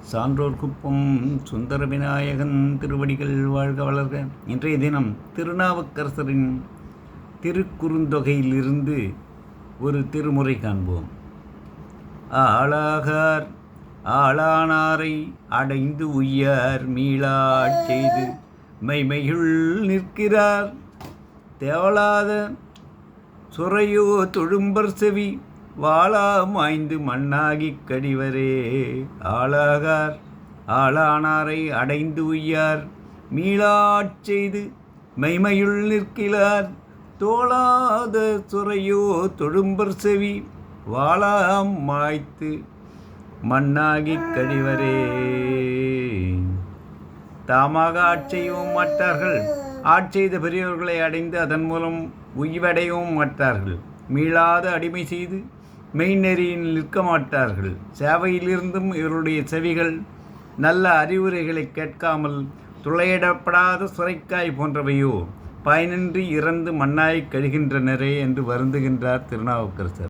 சான்றோர் குப்பம் சுந்தர விநாயகன் திருவடிகள் வாழ்க வளர்க. இன்றைய தினம் திருநாவுக்கரசரின் திருக்குறுந்தொகையிலிருந்து ஒரு திருமுறை காண்போம். ஆளாகார் ஆளானாரை அடைந்து உய்யார் மீளாட் செய்து மைமையுள் நிற்கிறார். தேவலாத சுரையோ தொழும்பர் செவி வாளா மாய்ந்து மண்ணாகிக் கடிவரே. ஆளாகார் ஆளானாரை அடைந்து உய்யார். மீளாட் செய்து மைமையுள் நிற்கிறார் தோளாத துறையோ தொழும்பர் செவி வாளாம் மாய்த்து மண்ணாகி கழிவரே தாமாக ஆட்செய்யவும் மாட்டார்கள். ஆட்செய்த பெரியவர்களை அடைந்து அதன் மூலம் உய்வடையவும் மாட்டார்கள். மீளாத அடிமை செய்து மெய்நெறியில் நிற்க மாட்டார்கள் சேவையிலிருந்தும் இவருடைய செவிகள் நல்ல அறிவுரைகளை கேட்காமல் துளையிடப்படாத சுரைக்காய் போன்றவையோ பயனின்றி இறந்து மண்ணாய் கழிகின்றனரே என்று வருந்துகின்றார் திருநாவுக்கரசர்.